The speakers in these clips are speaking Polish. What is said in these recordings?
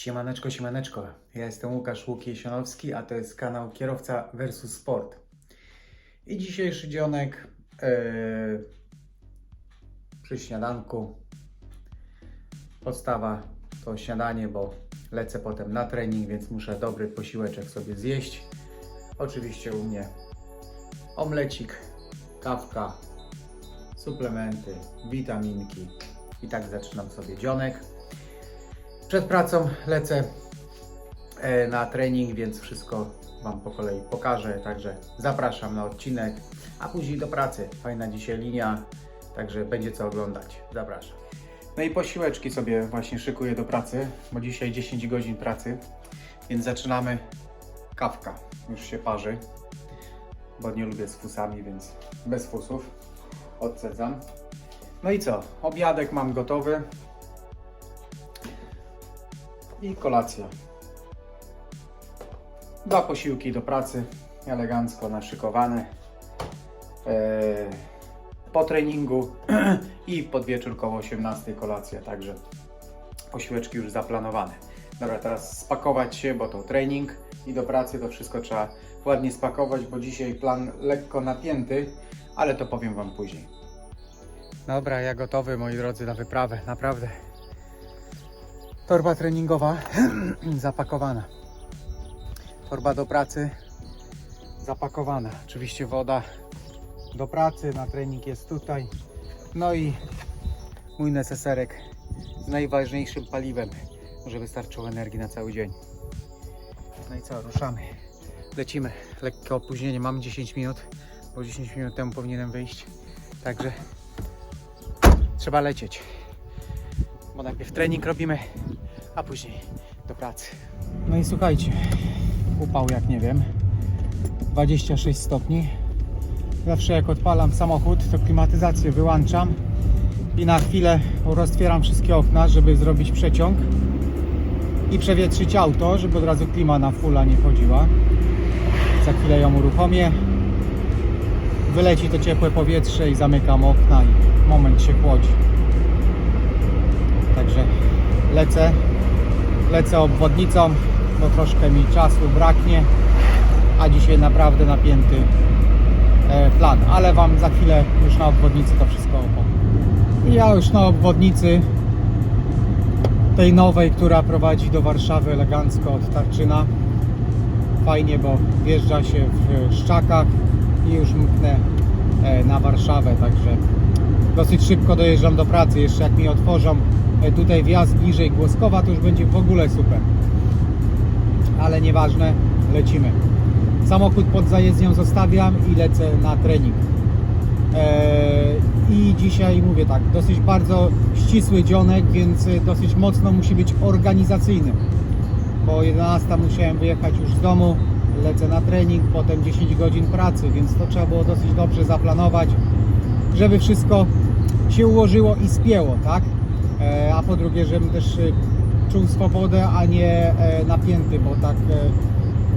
Siemaneczko, siemaneczko. Ja jestem Łukasz Łukiesionowski, a to jest kanał Kierowca versus Sport. I dzisiejszy dzionek yy, przy śniadanku. Podstawa to śniadanie, bo lecę potem na trening, więc muszę dobry posiłeczek sobie zjeść. Oczywiście u mnie omlecik, kawka, suplementy, witaminki i tak zaczynam sobie dzionek. Przed pracą lecę e, na trening, więc wszystko Wam po kolei pokażę. Także zapraszam na odcinek, a później do pracy. Fajna dzisiaj linia, także będzie co oglądać. Zapraszam. No i posiłeczki sobie właśnie szykuję do pracy, bo dzisiaj 10 godzin pracy, więc zaczynamy. Kawka już się parzy, bo nie lubię z fusami, więc bez fusów odcedzam. No i co? Obiadek mam gotowy i kolacja. Dwa posiłki do pracy, elegancko naszykowane. Po treningu i pod wieczór koło 18 kolacja, także posiłeczki już zaplanowane. Dobra, teraz spakować się, bo to trening i do pracy to wszystko trzeba ładnie spakować, bo dzisiaj plan lekko napięty, ale to powiem Wam później. Dobra, ja gotowy moi drodzy na wyprawę, naprawdę. Torba treningowa zapakowana. Torba do pracy zapakowana. Oczywiście woda do pracy, na trening jest tutaj. No i mój neseserek z najważniejszym paliwem, żeby starczyło energii na cały dzień. No i co, ruszamy. Lecimy. Lekkie opóźnienie, mam 10 minut, bo 10 minut temu powinienem wyjść. Także trzeba lecieć. Bo najpierw trening robimy, a później do pracy. No i słuchajcie, upał jak nie wiem, 26 stopni. Zawsze jak odpalam samochód, to klimatyzację wyłączam i na chwilę roztwieram wszystkie okna, żeby zrobić przeciąg i przewietrzyć auto, żeby od razu klima na fulla nie chodziła. Za chwilę ją uruchomię. Wyleci to ciepłe powietrze i zamykam okna i moment się chłodzi. Lecę, lecę obwodnicą, bo troszkę mi czasu braknie, a dzisiaj naprawdę napięty e, plan, ale Wam za chwilę już na obwodnicy to wszystko opowiem. Ja już na obwodnicy tej nowej, która prowadzi do Warszawy elegancko od Tarczyna. Fajnie, bo wjeżdża się w Szczakach i już mknę e, na Warszawę, także dosyć szybko dojeżdżam do pracy. Jeszcze jak mi otworzą tutaj wjazd bliżej Głoskowa, to już będzie w ogóle super. Ale nieważne, lecimy. Samochód pod zajezdnią zostawiam i lecę na trening. Eee, I dzisiaj mówię tak, dosyć bardzo ścisły dzionek, więc e, dosyć mocno musi być organizacyjny. Po 11 musiałem wyjechać już z domu, lecę na trening, potem 10 godzin pracy, więc to trzeba było dosyć dobrze zaplanować, żeby wszystko się ułożyło i spięło, tak? E, a po drugie, żebym też e, czuł swobodę, a nie e, napięty, bo tak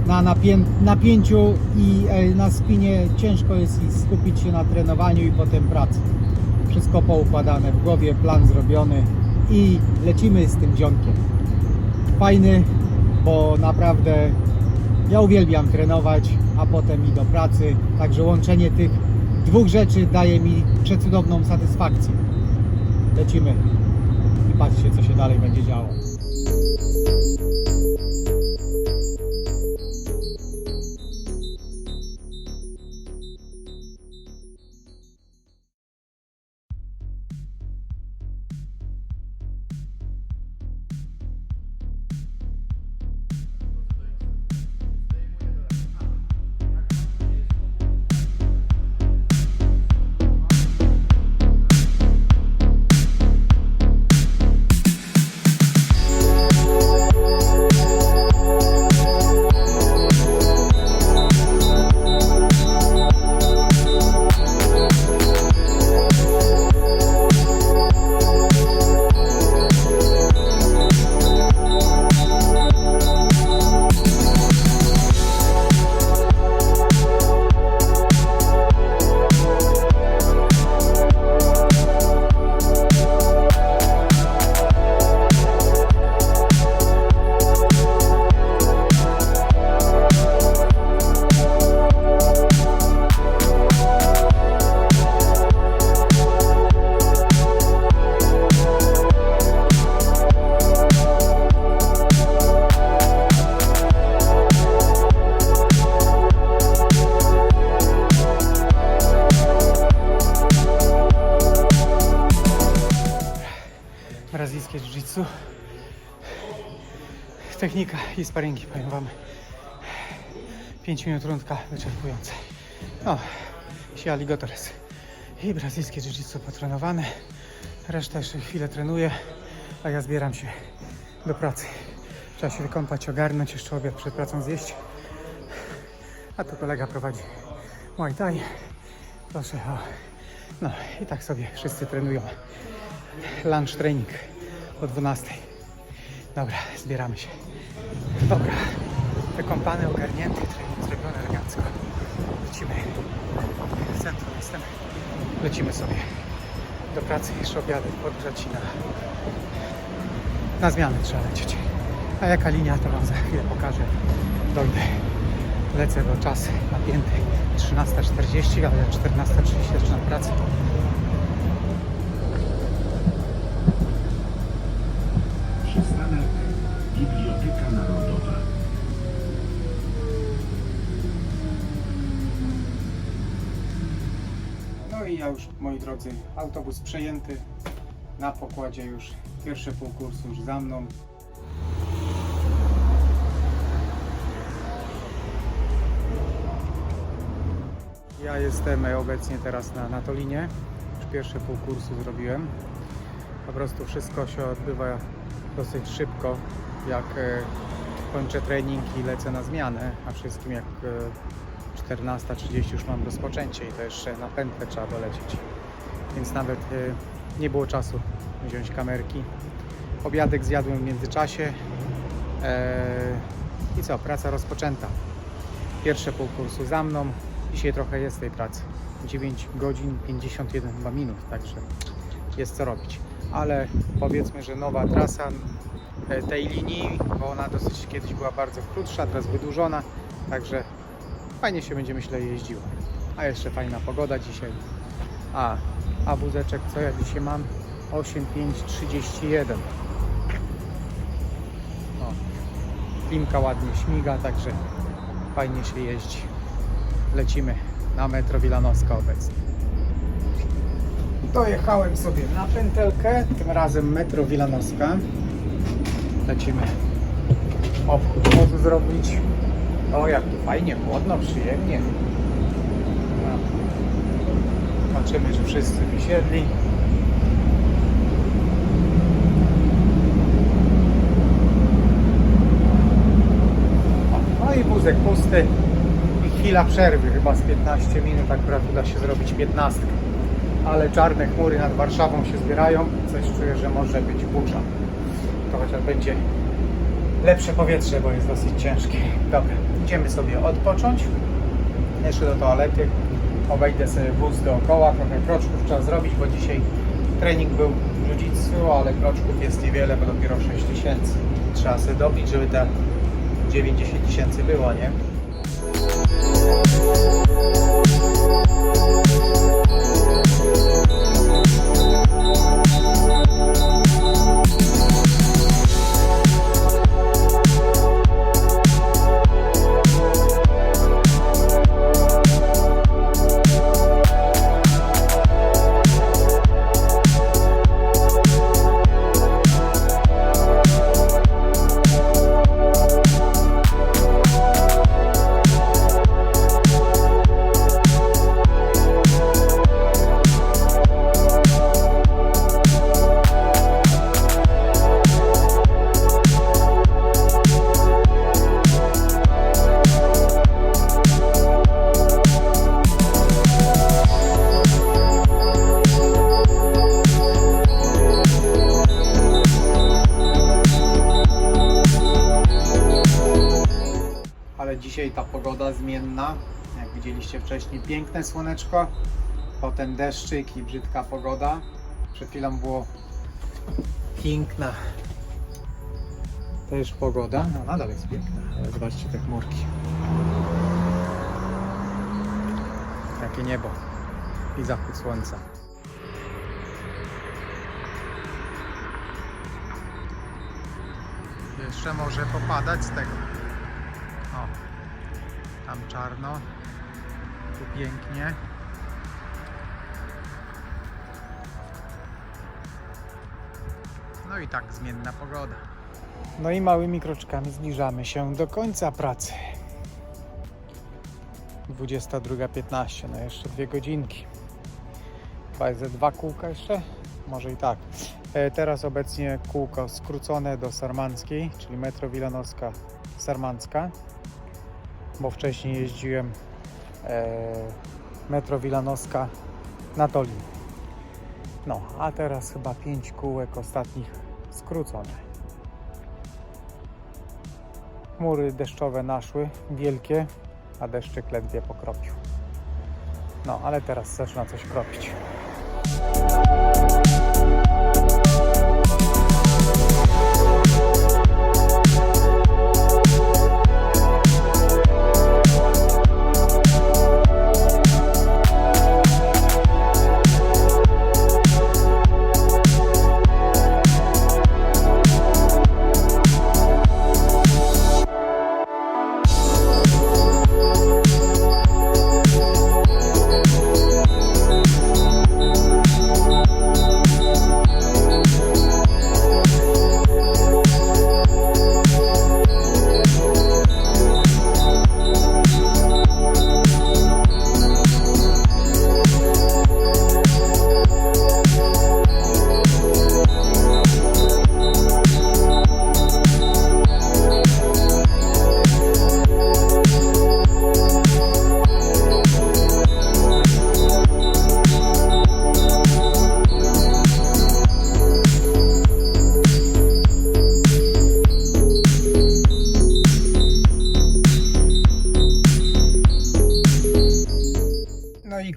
na napię napięciu i na spinie ciężko jest skupić się na trenowaniu i potem pracy. Wszystko poukładane w głowie, plan zrobiony i lecimy z tym dzionkiem. Fajny, bo naprawdę ja uwielbiam trenować, a potem i do pracy. Także łączenie tych dwóch rzeczy daje mi przecudowną satysfakcję. Lecimy patrzcie, co się dalej będzie działo. Technika i sparingi, powiem Wam. 5 minut rundka wyczerpująca. O, si alligatores i brazylijskie jiu-jitsu potrenowane. Reszta jeszcze chwilę trenuje, a ja zbieram się do pracy. Trzeba się wykąpać, ogarnąć, jeszcze obiad przed pracą zjeść. A tu kolega prowadzi Muay Thai. Proszę o... No i tak sobie wszyscy trenują. Lunch training o 12. Dobra, zbieramy się. Dobra, wykąpany, ogarnięty, trening zrobiony elegancko. Lecimy. W centrum jestem. Lecimy sobie do pracy, jeszcze obiadek, podgrzać na, na zmianę trzeba lecieć. A jaka linia, to Wam za chwilę pokażę. Dojdę. Lecę, bo czas napięty. 13.40, ale 14.30 zaczynam pracę. Biblioteka Narodowa. No i ja już, moi drodzy, autobus przejęty. Na pokładzie już pierwszy pół kursu już za mną. Ja jestem obecnie teraz na, na Tolinie. Już pierwszy pół kursu zrobiłem. Po prostu wszystko się odbywa dosyć szybko. Jak e, kończę trening i lecę na zmianę, a wszystkim jak e, 14.30 już mam rozpoczęcie i to jeszcze na pętlę trzeba dolecieć. Więc nawet e, nie było czasu wziąć kamerki. Obiadek zjadłem w międzyczasie. E, I co, praca rozpoczęta. Pierwsze pół kursu za mną. Dzisiaj trochę jest tej pracy. 9 godzin 51 chyba minut, także jest co robić. Ale powiedzmy, że nowa trasa e, tej linii, bo ona dosyć kiedyś była bardzo krótsza, teraz wydłużona, także fajnie się będzie myślę jeździło. A jeszcze fajna pogoda dzisiaj. A, a wózeczek co ja dzisiaj mam? 8531. O, klimka ładnie śmiga, także fajnie się jeździ. Lecimy na metro Wilanowska obecnie. Dojechałem sobie na pętelkę, tym razem metro Wilanowska. Lecimy obchód wozu zrobić. O, jak tu fajnie, chłodno, przyjemnie. No. Patrzymy, czy wszyscy wysiedli. No i wózek pusty i chwila przerwy, chyba z 15 minut akurat uda się zrobić 15. Ale czarne chmury nad Warszawą się zbierają, coś czuję, że może być burza. To chociaż będzie lepsze powietrze, bo jest dosyć ciężkie. Dobra, idziemy sobie odpocząć. Jeszcze do toalety. Obejdę sobie wóz dookoła, trochę kroczków trzeba zrobić, bo dzisiaj trening był w jiu-jitsu, ale kroczków jest niewiele, bo dopiero 6 tysięcy. Trzeba sobie dobić, żeby te 90 tysięcy było, nie? Dzisiaj ta pogoda zmienna. Jak widzieliście wcześniej, piękne słoneczko, potem deszczyk i brzydka pogoda. Przed chwilą było piękna też pogoda. No nadal jest piękna, ale zobaczcie te chmurki. Jakie niebo i zachód słońca. Jeszcze może popadać z tego. Czarno, tu pięknie. No i tak zmienna pogoda. No i małymi kroczkami zbliżamy się do końca pracy. 22.15, no jeszcze dwie godzinki. Chyba ze dwa kółka jeszcze? Może i tak. E, Teraz obecnie kółko skrócone do Sarmanckiej, czyli metro Wilanowska Sarmancka, bo wcześniej jeździłem e, metro Wilanowska na Tolin. No, a teraz chyba pięć kółek ostatnich skrócone. Chmury deszczowe naszły, wielkie, a deszczyk ledwie pokropił. No, ale teraz zaczyna coś kropić.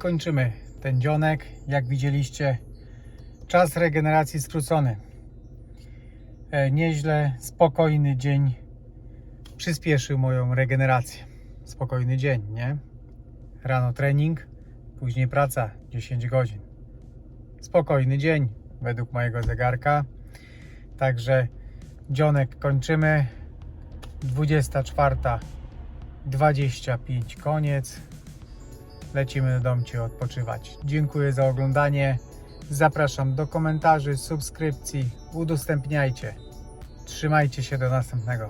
Kończymy ten dzionek. Jak widzieliście, czas regeneracji skrócony. E, nieźle, spokojny dzień przyspieszył moją regenerację. Spokojny dzień, nie? Rano trening, później praca 10 godzin. Spokojny dzień według mojego zegarka. Także dzionek kończymy. 24.25 koniec lecimy do domcie odpoczywać. Dziękuję za oglądanie. Zapraszam do komentarzy, subskrypcji, udostępniajcie. Trzymajcie się do następnego.